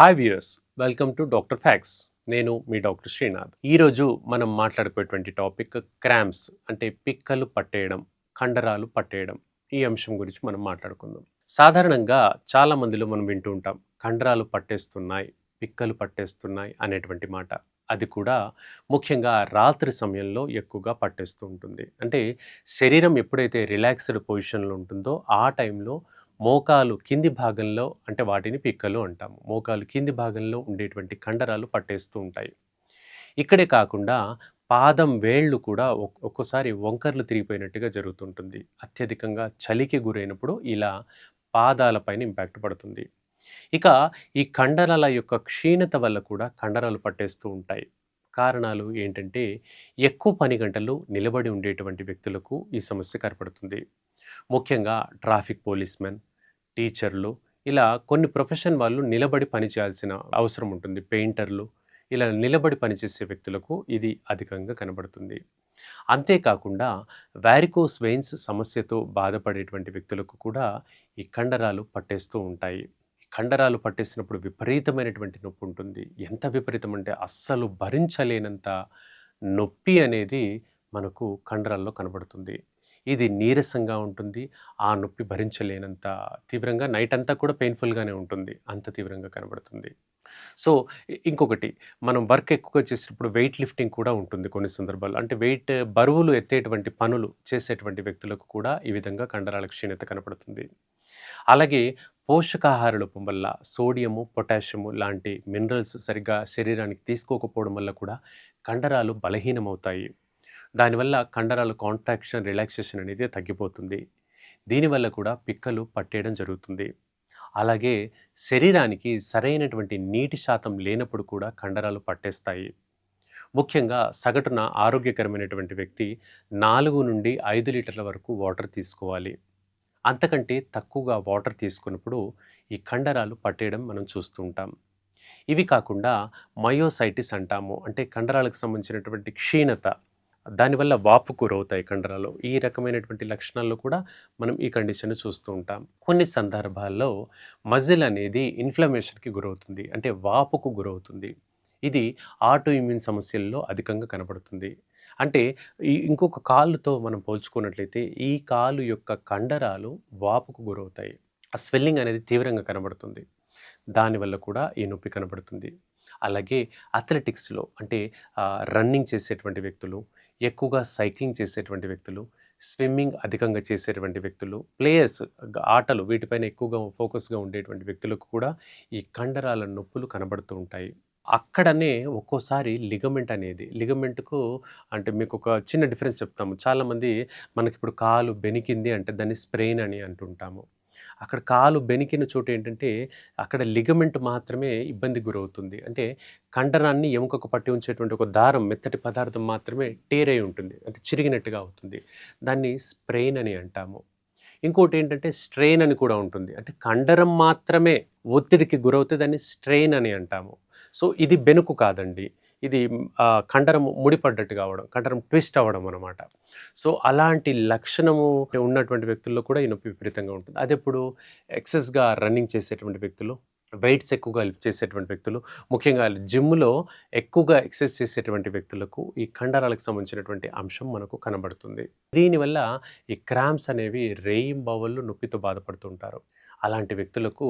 Hi viewers welcome to doctor facts నేను మీ doctor Srinath ఈరోజు మనం మాట్లాడుకునేటువంటి టాపిక్ క్రామ్స్ అంటే పిక్కలు పట్టేయడం కండరాలు పట్టేయడం ఈ అంశం గురించి మనం మాట్లాడుకుందాం. సాధారణంగా చాలా మందిలో మనం వింటూ ఉంటాం కండరాలు పట్టేస్తున్నాయి పిక్కలు పట్టేస్తున్నాయి అనేటువంటి మాట. అది కూడా ముఖ్యంగా రాత్రి సమయంలో ఎక్కువగా పట్టేస్తూ ఉంటుంది. అంటే శరీరం ఎప్పుడైతే రిలాక్స్డ్ పొజిషన్లో ఉంటుందో ఆ టైంలో మోకాలు కింది భాగంలో అంటే వాటిని పిక్కలు అంటాము. మోకాలు కింది భాగంలో ఉండేటువంటి కండరాలు పట్టేస్తూ ఉంటాయి. ఇక్కడే కాకుండా పాదం వేళ్ళు కూడా ఒక్- ఒక్కోసారి వంకర్లు తిరిగిపోయినట్టుగా జరుగుతుంటుంది. అత్యధికంగా చలికి గురైనప్పుడు ఇలా పాదాలపైన ఇంపాక్ట్ పడుతుంది. ఇక ఈ కండరాల యొక్క క్షీణత వల్ల కూడా కండరాలు పట్టేస్తూ ఉంటాయి. కారణాలు ఏంటంటే ఎక్కువ పని గంటలు నిలబడి ఉండేటువంటి వ్యక్తులకు ఈ సమస్య కనపడుతుంది. ముఖ్యంగా ట్రాఫిక్ పోలీస్మెన్ టీచర్లు ఇలా కొన్ని ప్రొఫెషన్ వాళ్ళు నిలబడి పని చేయాల్సిన అవసరం ఉంటుంది. పెయింటర్లు ఇలా నిలబడి పనిచేసే వ్యక్తులకు ఇది అధికంగా కనబడుతుంది. అంతేకాకుండా వ్యారికోస్ వెయిన్స్ సమస్యతో బాధపడేటువంటి వ్యక్తులకు కూడా ఈ కండరాలు పట్టేస్తూ ఉంటాయి. కండరాలు పట్టేసినప్పుడు విపరీతమైనటువంటి నొప్పి ఉంటుంది. ఎంత విపరీతం అంటే అస్సలు భరించలేనంత నొప్పి అనేది మనకు కండరాల్లో కనబడుతుంది. ఇది నీరసంగా ఉంటుంది. ఆ నొప్పి భరించలేనంత తీవ్రంగా నైట్ అంతా కూడా పెయిన్ఫుల్గానే ఉంటుంది. అంత తీవ్రంగా కనబడుతుంది. సో ఇంకొకటి మనం వర్క్ ఎక్కువగా చేసేటప్పుడు వెయిట్ లిఫ్టింగ్ కూడా ఉంటుంది కొన్ని సందర్భాల్లో. అంటే వెయిట్ బరువులు ఎత్తేటువంటి పనులు చేసేటువంటి వ్యక్తులకు కూడా ఈ విధంగా కండరాల క్షీణత కనపడుతుంది. అలాగే పోషకాహార లోపం వల్ల సోడియము పొటాషియము లాంటి మినరల్స్ సరిగ్గా శరీరానికి తీసుకోకపోవడం వల్ల కూడా కండరాలు బలహీనమవుతాయి. దానివల్ల కండరాల కాంట్రాక్షన్ రిలాక్సేషన్ అనేది తగ్గిపోతుంది. దీనివల్ల కూడా పిక్కలు పట్టేయడం జరుగుతుంది. అలాగే శరీరానికి సరైనటువంటి నీటి శాతం లేనప్పుడు కూడా కండరాలు పట్టేస్తాయి. ముఖ్యంగా సగటున ఆరోగ్యకరమైనటువంటి వ్యక్తి నాలుగు నుండి ఐదు లీటర్ల వరకు వాటర్ తీసుకోవాలి. అంతకంటే తక్కువగా వాటర్ తీసుకున్నప్పుడు ఈ కండరాలు పట్టేయడం మనం చూస్తుంటాం ఇవి కాకుండా మయోసైటిస్ అంటాము. అంటే కండరాలకు సంబంధించినటువంటి క్షీణత దానివల్ల వాపు గురవుతాయి కండరాలు. ఈ రకమైనటువంటి లక్షణాల్లో కూడా మనం ఈ కండిషన్ చూస్తూ ఉంటాం. కొన్ని సందర్భాల్లో మజిల్ అనేది ఇన్ఫ్లమేషన్కి గురవుతుంది. అంటే వాపుకు గురవుతుంది. ఇది ఆటో ఇమ్యూన్ సమస్యల్లో అధికంగా కనబడుతుంది. అంటే ఈ ఇంకొక కాలుతో మనం పోల్చుకున్నట్లయితే ఈ కాలు యొక్క కండరాలు వాపుకు గురవుతాయి. ఆ స్వెల్లింగ్ అనేది తీవ్రంగా కనబడుతుంది. దానివల్ల కూడా ఈ నొప్పి కనబడుతుంది. అలాగే అథ్లెటిక్స్లో అంటే రన్నింగ్ చేసేటువంటి వ్యక్తులు ఎక్కువగా సైక్లింగ్ చేసేటువంటి వ్యక్తులు స్విమ్మింగ్ అధికంగా చేసేటువంటి వ్యక్తులు ప్లేయర్స్ ఆటలు వీటిపైన ఎక్కువగా ఫోకస్గా ఉండేటువంటి వ్యక్తులకు కూడా ఈ కండరాల నొప్పులు కనబడుతూ ఉంటాయి. అక్కడనే ఒక్కోసారి లిగమెంట్ అనేది లిగమెంట్కు అంటే మీకు ఒక చిన్న డిఫరెన్స్ చెప్తాము. చాలామంది మనకి ఇప్పుడు కాలు బెనికింది అంటే దాన్ని స్ప్రెయిన్ అని అంటుంటాము. అక్కడ కాలు బెనికిన చోటు ఏంటంటే అక్కడ లిగమెంట్ మాత్రమే ఇబ్బంది గురవుతుంది. అంటే కండరాన్ని ఎముకకు పట్టి ఉంచేటువంటి ఒక దారం మెత్తటి పదార్థం మాత్రమే టేర్ అయి ఉంటుంది. అంటే చిరిగినట్టుగా అవుతుంది. దాన్ని స్ప్రెయిన్ అని అంటాము. ఇంకోటి ఏంటంటే స్ట్రెయిన్ అని కూడా ఉంటుంది. అంటే కండరం మాత్రమే ఒత్తిడికి గురవుతే దాన్ని స్ట్రెయిన్ అని అంటాము. సో ఇది బెనుకు కాదండి. ఇది కండరం ముడిపడ్డట్టు కావడం కండరం ట్విస్ట్ అవ్వడం అనమాట సో అలాంటి లక్షణము ఉన్నటువంటి వ్యక్తుల్లో కూడా ఈ నొప్పి విపరీతంగా ఉంటుంది. అది ఎప్పుడు ఎక్సెస్గా రన్నింగ్ చేసేటువంటి వ్యక్తులు వెయిట్స్ ఎక్కువగా లిఫ్ట్ చేసేటువంటి వ్యక్తులు ముఖ్యంగా జిమ్లో ఎక్కువగా ఎక్సర్సైజ్ చేసేటువంటి వ్యక్తులకు ఈ కండరాలకు సంబంధించినటువంటి అంశం మనకు కనబడుతుంది. దీనివల్ల ఈ క్రామ్స్ అనేవి రేయింబవళ్ళు నొప్పితో బాధపడుతుంటారు. అలాంటి వ్యక్తులకు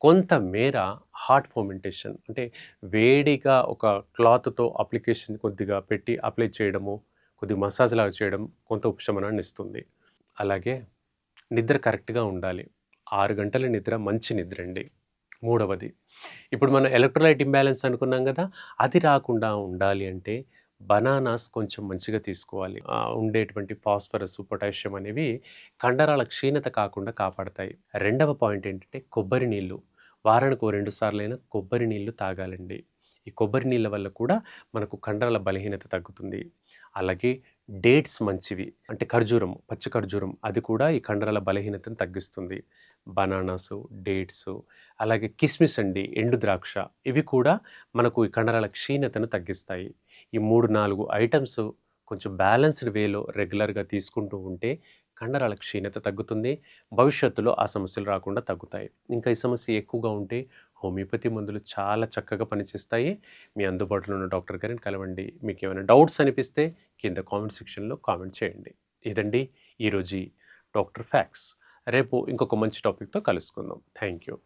కొంతమేర హార్ట్ ఫోమెంటేషన్ అంటే వేడిగా ఒక క్లాత్తో అప్లికేషన్ కొద్దిగా పెట్టి అప్లై చేయడము కొద్దిగా మసాజ్ లాగా చేయడం కొంత ఉపశమనాన్ని ఇస్తుంది. అలాగే నిద్ర కరెక్ట్గా ఉండాలి. ఆరు గంటల నిద్ర మంచి నిద్ర అండి. మూడవది ఇప్పుడు మనం ఎలక్ట్రోలైట్ ఇంబ్యాలెన్స్ అనుకున్నాం కదా అది రాకుండా ఉండాలి అంటే బనానాస్ కొంచెం మంచిగా తీసుకోవాలి. ఉండేటువంటి ఫాస్ఫరస్ పొటాషియం అనేవి కండరాల క్షీణత కాకుండా కాపాడతాయి. రెండవ పాయింట్ ఏంటంటే కొబ్బరి నీళ్ళు. వారానికి ఓ రెండు సార్లైనా కొబ్బరి నీళ్ళు తాగాలండి. ఈ కొబ్బరి నీళ్ళ వల్ల కూడా మనకు కండరాల బలహీనత తగ్గుతుంది. అలాగే డేట్స్ మంచివి. అంటే ఖర్జూరం పచ్చి ఖర్జూరం అది కూడా ఈ కండరాల బలహీనతను తగ్గిస్తుంది. బనానాస్ డేట్స్ అలాగే కిస్మిస్ అండి ఎండు ద్రాక్ష ఇవి కూడా మనకు ఈ కండరాల క్షీణతను తగ్గిస్తాయి. ఈ మూడు నాలుగు ఐటమ్స్ కొంచెం బ్యాలెన్స్డ్ వేలో రెగ్యులర్గా తీసుకుంటూ ఉంటే కండరాల క్షీణత తగ్గుతుంది భవిష్యత్తులో ఆ సమస్యలు రాకుండా తగ్గుతాయి. ఇంకా ఈ సమస్య ఎక్కువగా ఉంటే హోమియోపతి మందులు చాలా చక్కగా పనిచేస్తాయి. మీ అందుబాటులో ఉన్న డాక్టర్ గారిని కలవండి. మీకు ఏమైనా డౌట్స్ అనిపిస్తే కింద కామెంట్ సెక్షన్లో కామెంట్ చేయండి. ఇదండి ఈరోజు డాక్టర్ ఫ్యాక్స్ రేపు ఇంకొక మంచి టాపిక్తో కలుసుకుందాం. Thank you.